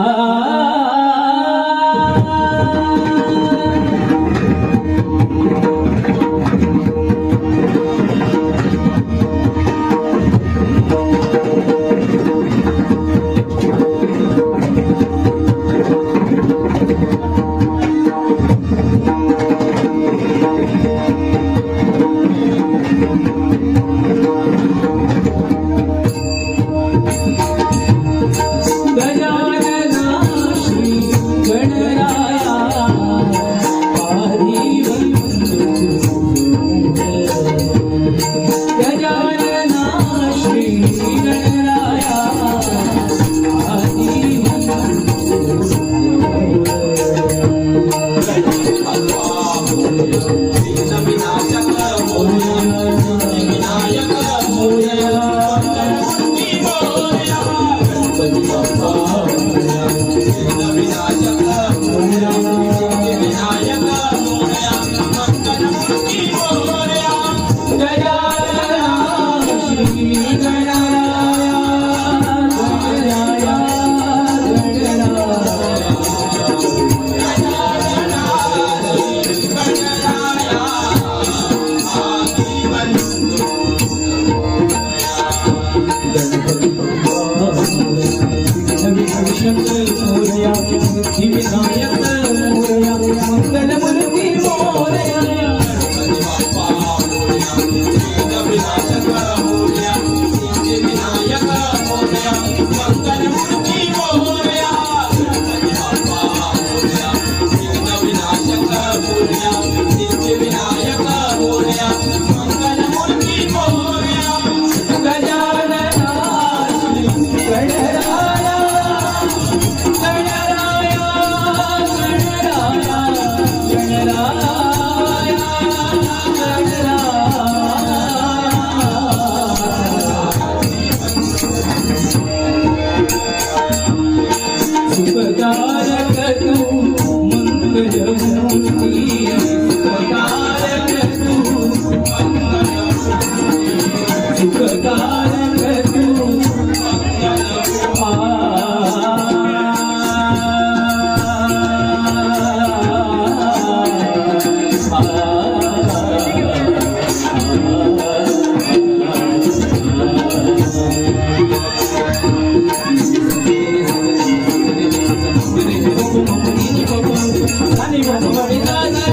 Ah, 你能猜到 Raja